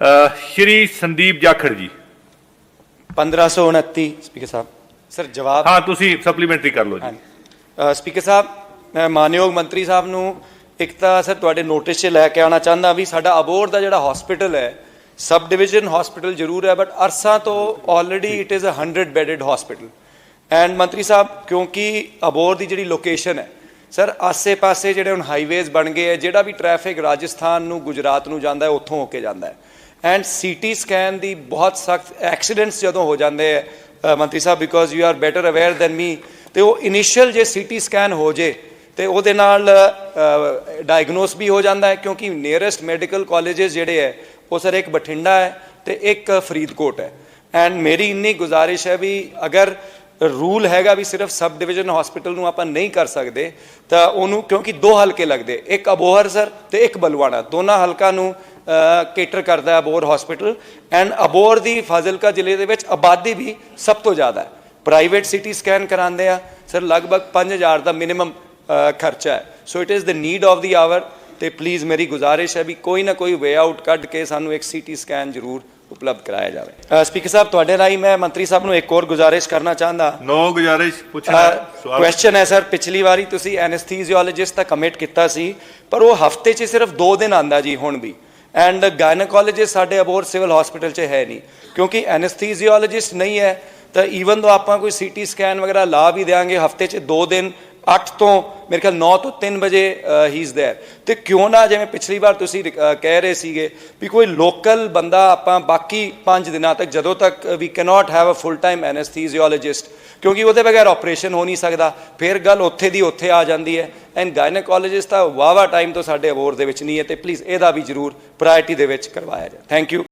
ਸ਼੍ਰੀ Sandeep Jakhar ji. 1529 speaker ਸਾਹਿਬ। Sir ਜਵਾਬ ਹਾਂ ਤੁਸੀਂ ਸਪਲੀਮੈਂਟਰੀ ਕਰ ਲਓ ਜੀ। ਸਪੀਕਰ ਸਾਹਿਬ ਮੈਂ ਮਾਨਯੋਗ ਮੰਤਰੀ ਸਾਹਿਬ ਨੂੰ ਇੱਕ ਤਾਂ ਸਰ ਤੁਹਾਡੇ ਨੋਟਿਸ 'ਚ ਲੈ ਕੇ ਆਉਣਾ ਚਾਹੁੰਦਾ ਵੀ ਸਾਡਾ ਅਬੋਰ ਦਾ ਜਿਹੜਾ ਹਸਪੀਟਲ ਹੈ ਸਬ ਡਿਵੀਜ਼ਨ ਹਸਪੀਟਲ ਜ਼ਰੂਰ ਹੈ ਬਟ ਅਰਸਾ ਤੋਂ already it is a 100 bedded hospital and ਮੰਤਰੀ ਸਾਹਿਬ ਕਿਉਂਕਿ ਅਬੋਰ ਦੀ ਜਿਹੜੀ ਲੋਕੇਸ਼ਨ ਹੈ ਸਰ ਆਸੇ-ਪਾਸੇ ਜਿਹੜੇ ਹੁਣ ਹਾਈਵੇਜ਼ ਬਣ ਗਏ ਹੈ ਜਿਹੜਾ ਵੀ ਟ੍ਰੈਫਿਕ ਰਾਜਸਥਾਨ ਨੂੰ ਗੁਜਰਾਤ ਨੂੰ ਜਾਂਦਾ ਹੈ ਉੱਥੋਂ ਹੋ ਕੇ ਜਾਂਦਾ ਹੈ। ਐਂਡ ਸੀਟੀ ਸਕੈਨ ਦੀ ਬਹੁਤ ਸਖਤ ਐਕਸੀਡੈਂਟਸ ਜਦੋਂ ਹੋ ਜਾਂਦੇ ਹੈ ਮੰਤਰੀ ਸਾਹਿਬ because you are better aware than me ਤੇ ਉਹ ਇਨੀਸ਼ੀਅਲ ਜੇ ਸੀਟੀ ਸਕੈਨ ਹੋ ਜੇ, ਤੇ ਉਹਦੇ ਨਾਲ ਡਾਇਗਨੋਸ ਵੀ ਹੋ ਜਾਂਦਾ ਹੈ, ਕਿਉਂਕਿ ਨੀਅਰੈਸਟ ਮੈਡੀਕਲ ਕਾਲਜਸ ਜਿਹੜੇ ਹੈ, ਉਹ ਸਰ ਇੱਕ ਬਠਿੰਡਾ ਹੈ ਤੇ ਇੱਕ ਫਰੀਦਕੋਟ ਹੈ। ਐਂਡ ਮੇਰੀ ਇੰਨੀ ਗੁਜ਼ਾਰਿਸ਼ ਹੈ ਵੀ ਅਗਰ ਰੂਲ ਹੈਗਾ ਵੀ ਸਿਰਫ ਸਬ ਡਿਵੀਜ਼ਨ ਹਸਪੀਟਲ ਨੂੰ ਆਪਾਂ ਨਹੀਂ ਕਰ ਸਕਦੇ, ਤਾਂ ਉਹਨੂੰ ਕਿਉਂਕਿ ਦੋ ਹਲਕੇ ਲੱਗਦੇ, ਇੱਕ ਅਬੋਹਰ ਸਰ ਤੇ ਇੱਕ ਬਲਵਾਣਾ, ਦੋਨਾਂ ਹਲਕਾ ਨੂੰ ਕੇਟਰ ਕਰਦਾ ਹੈ ਅਬੋਹਰ ਹਸਪੀਟਲ ਐਂਡ ਅਬੋਹਰ ਦੀ ਫਾਜ਼ਿਲਕਾ ਜ਼ਿਲ੍ਹੇ ਦੇ ਵਿੱਚ ਆਬਾਦੀ ਵੀ ਸਭ ਤੋਂ ਜ਼ਿਆਦਾ ਹੈ। ਪ੍ਰਾਈਵੇਟ ਸਿਟੀ ਸਕੈਨ ਕਰਾਉਂਦੇ ਆ। ਸਰ ਲਗਭਗ 5000 ਦਾ ਮਿਨੀਮਮ ਖਰਚਾ ਹੈ। So it is the need of the hour ਤੇ ਪਲੀਜ਼ ਮੇਰੀ ਗੁਜ਼ਾਰਿਸ਼ ਹੈ ਵੀ ਕੋਈ ਨਾ ਕੋਈ ਵੇ ਆਊਟ ਕੱਢ ਕੇ ਸਾਨੂੰ ਇੱਕ ਸੀਟੀ ਸਕੈਨ ਜ਼ਰੂਰ ਉਪਲਬਧ ਕਰਾਇਆ ਜਾਵੇ। ਸਪੀਕਰ ਸਾਹਿਬ ਤੁਹਾਡੇ ਰਾਹੀਂ ਮੈਂ ਮੰਤਰੀ ਸਾਹਿਬ ਨੂੰ ਇੱਕ ਹੋਰ ਗੁਜ਼ਾਰਿਸ਼ ਕਰਨਾ ਚਾਹੁੰਦਾ। ਨੋ ਗੁਜ਼ਾਰਿਸ਼ ਪੁੱਛਣਾ ਕੁਐਸਚਨ ਹੈ ਸਰ ਪਿਛਲੀ ਵਾਰੀ ਤੁਸੀਂ ਐਨਸਥੀਸੀਓਲੋਜਿਸਟ ਦਾ ਕਮਿਟ ਕੀਤਾ ਸੀ ਪਰ ਉਹ ਹਫ਼ਤੇ 'ਚ ਸਿਰਫ 2 ਦਿਨ ਆਂਦਾ ਜੀ ਹੁਣ ਵੀ। ਐਂਡ ਗਾਇਨੋਕੋਲੋਜਿਸਟ ਸਾਡੇ ਅਬੋਰ ਸਿਵਲ ਹਸਪੀਟਲ 'ਚ ਹੈ ਨਹੀਂ। ਕਿਉਂਕਿ ਐਨਸਥੀਸੀਓਲੋਜਿਸਟ ਨਹੀਂ ਹੈ, ਤਾਂ ਈਵਨ ਦੋ ਆਪਾਂ ਕੋਈ ਸੀਟੀ ਸਕੈਨ ਵਗੈਰਾ ਲਾ ਵੀ ਦੇਾਂਗੇ ਹਫ਼ਤੇ ਚ 2 ਦਿਨ 8 ਤੋਂ ਮੇਰੇ ਖਿਆਲ 9 ਤੋਂ 3 ਵਜੇ ਹੀ ਇਜ਼ देयर ਤੇ ਕਿਉਂ ਨਾ ਜਿਵੇਂ ਪਿਛਲੀ ਵਾਰ ਤੁਸੀਂ ਅ, ਕਹਿ ਰਹੇ ਸੀਗੇ ਵੀ ਕੋਈ ਲੋਕਲ ਬੰਦਾ ਆਪਾਂ ਬਾਕੀ 5 ਦਿਨਾਂ ਤੱਕ ਜਦੋਂ ਤੱਕ we cannot have a full time anaesthesiologist ਕਿਉਂਕਿ ਉਹਦੇ ਬਗੈਰ ਆਪਰੇਸ਼ਨ ਹੋ ਨਹੀਂ ਸਕਦਾ ਫਿਰ ਗੱਲ ਉੱਥੇ ਦੀ ਉੱਥੇ ਆ ਜਾਂਦੀ ਹੈ ਐਂਡ ਗਾਇਨੋਕੋਲੋਜਿਸਟ ਤਾਂ ਵਾਵਾ ਟਾਈਮ ਤੋਂ ਸਾਡੇ ਅਬੋਰ ਦੇ ਵਿੱਚ ਨਹੀਂ ਹੈ ਤੇ ਪਲੀਜ਼ ਇਹਦਾ ਵੀ ਜ਼ਰੂਰ ਪ੍ਰਾਇੋਰਟੀ ਦੇ ਵਿੱਚ ਕਰਵਾਇਆ ਜਾਏ ਥੈਂਕ ਯੂ